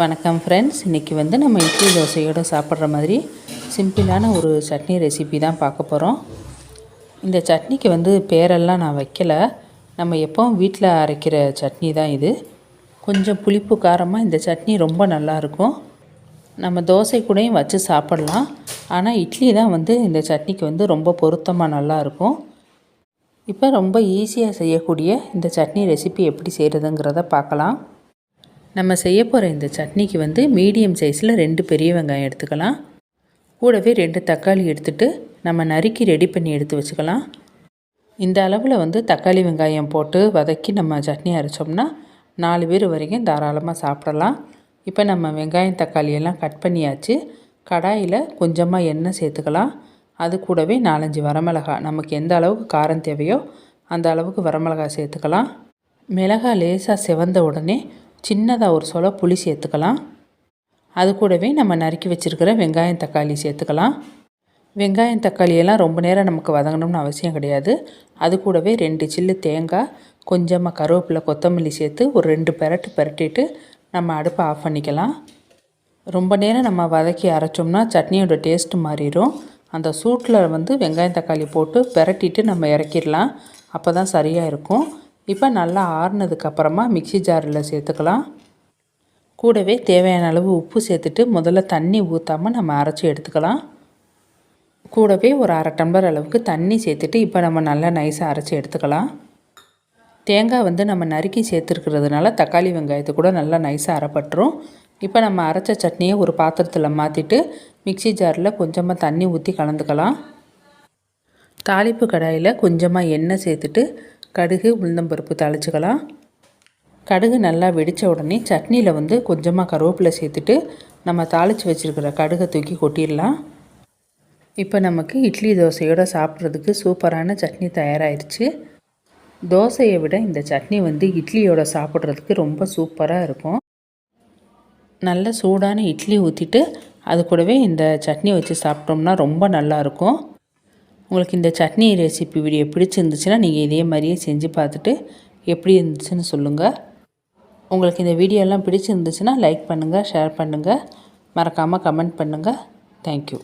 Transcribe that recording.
வணக்கம் ஃப்ரெண்ட்ஸ் இன்றைக்கி வந்து நம்ம இட்லி தோசையோடு சாப்பிட்ற மாதிரி சிம்பிளான ஒரு சட்னி ரெசிபி தான் பார்க்க போகிறோம் இந்த சட்னிக்கு வந்து பேரெல்லாம் நான் வைக்கல. நம்ம எப்போவும் வீட்டில் அரைக்கிற சட்னி தான் இது. கொஞ்சம் புளிப்பு காரமாக இந்த சட்னி ரொம்ப நல்லாயிருக்கும் நம்ம தோசை கூடயும் வச்சு சாப்பிட்லாம். ஆனால் இட்லி தான் வந்து இந்த சட்னிக்கு வந்து ரொம்ப பொருத்தமாக நல்லாயிருக்கும் இப்போ ரொம்ப ஈஸியாக செய்யக்கூடிய இந்த சட்னி ரெசிபி எப்படி செய்கிறதுங்கிறத பார்க்கலாம். நம்ம செய்ய போகிற இந்த சட்னிக்கு வந்து மீடியம் சைஸில் ரெண்டு பெரிய வெங்காயம் எடுத்துக்கலாம். கூடவே ரெண்டு தக்காளி எடுத்துகிட்டு நம்ம நறுக்கி ரெடி பண்ணி எடுத்து வச்சுக்கலாம். இந்த அளவில் வந்து தக்காளி வெங்காயம் போட்டு வதக்கி நம்ம சட்னி அரைச்சோம்னா நாலு பேர் வரைக்கும் தாராளமாக சாப்பிடலாம். இப்போ நம்ம வெங்காயம் தக்காளியெல்லாம் கட் பண்ணியாச்சு. கடாயில் கொஞ்சமாக எண்ணெய் சேர்த்துக்கலாம். அது கூடவே நாலஞ்சு வரமிளகா. நமக்கு எந்த அளவுக்கு காரம் தேவையோ அந்த அளவுக்கு வரமிளகா சேர்த்துக்கலாம். மிளகாய் லேசாக செவந்த உடனே சின்னதாக ஒரு சொல புளி சேர்த்துக்கலாம். அது கூடவே நம்ம நறுக்கி வச்சுருக்கிற வெங்காயம் தக்காளி சேர்த்துக்கலாம். வெங்காயம் தக்காளியெல்லாம் ரொம்ப நேரம் நமக்கு வதங்கணும்னு அவசியம் கிடையாது. அது கூடவே ரெண்டு சில்லு தேங்காய் கொஞ்சமாக கருவேப்பிலை கொத்தமல்லி சேர்த்து ஒரு ரெண்டு பெரட்டு பெரட்டிட்டு நம்ம அடுப்பை ஆஃப் பண்ணிக்கலாம். ரொம்ப நேரம் நம்ம வதக்கி அரைச்சோம்னா சட்னியோட டேஸ்ட்டு மாறிடும். அந்த சூட்டில் வந்து வெங்காயம் தக்காளி போட்டு பெரட்டிட்டு நம்ம இறக்கிடலாம். அப்போ தான் சரியாக இருக்கும். இப்போ நல்லா ஆறுனதுக்கப்புறமா மிக்சி ஜாரில் சேர்த்துக்கலாம். கூடவே தேவையான அளவு உப்பு சேர்த்துட்டு முதல்ல தண்ணி ஊற்றாமல் நம்ம அரைச்சி எடுத்துக்கலாம். கூடவே ஒரு அரை டம்ளர் அளவுக்கு தண்ணி சேர்த்துட்டு இப்போ நம்ம நல்லா நைஸாக அரைச்சி எடுத்துக்கலாம். தேங்காய் வந்து நம்ம நறுக்கி சேர்த்துருக்கிறதுனால தக்காளி வெங்காயத்தை கூட நல்லா நைஸாக அரைப்பட்டுரும். இப்போ நம்ம அரைச்ச சட்னியை ஒரு பாத்திரத்தில் மாற்றிட்டு மிக்சி ஜாரில் கொஞ்சமாக தண்ணி ஊற்றி கலந்துக்கலாம். தாளிப்பு கடாயில் கொஞ்சமாக எண்ணெய் சேர்த்துட்டு கடுகு உளுந்தம்பருப்பு தாளிச்சுக்கலாம். கடுகு நல்லா வெடித்த உடனே சட்னியில் வந்து கொஞ்சமாக கருவேப்பிலை சேர்த்துட்டு நம்ம தாளித்து வச்சுருக்கிற கடுகை தூக்கி கொட்டிடலாம். இப்போ நமக்கு இட்லி தோசையோடு சாப்பிட்றதுக்கு சூப்பரான சட்னி தயாராகிடுச்சு தோசையை விட இந்த சட்னி வந்து இட்லியோட சாப்பிட்றதுக்கு ரொம்ப சூப்பராக இருக்கும். நல்ல சூடான இட்லி ஊற்றிட்டு அது கூடவே இந்த சட்னி வச்சு சாப்பிட்டோம்னா ரொம்ப நல்லாயிருக்கும் உங்களுக்கு இந்த சட்னி ரெசிபி வீடியோ பிடிச்சிருந்துச்சுன்னா நீங்கள் இதே மாதிரியே செஞ்சு பார்த்துட்டு எப்படி இருந்துச்சுன்னு சொல்லுங்கள் உங்களுக்கு இந்த வீடியோலாம் பிடிச்சிருந்துச்சுன்னா லைக் பண்ணுங்கள் ஷேர் பண்ணுங்கள் மறக்காமல் கமெண்ட் பண்ணுங்கள் தேங்க்யூ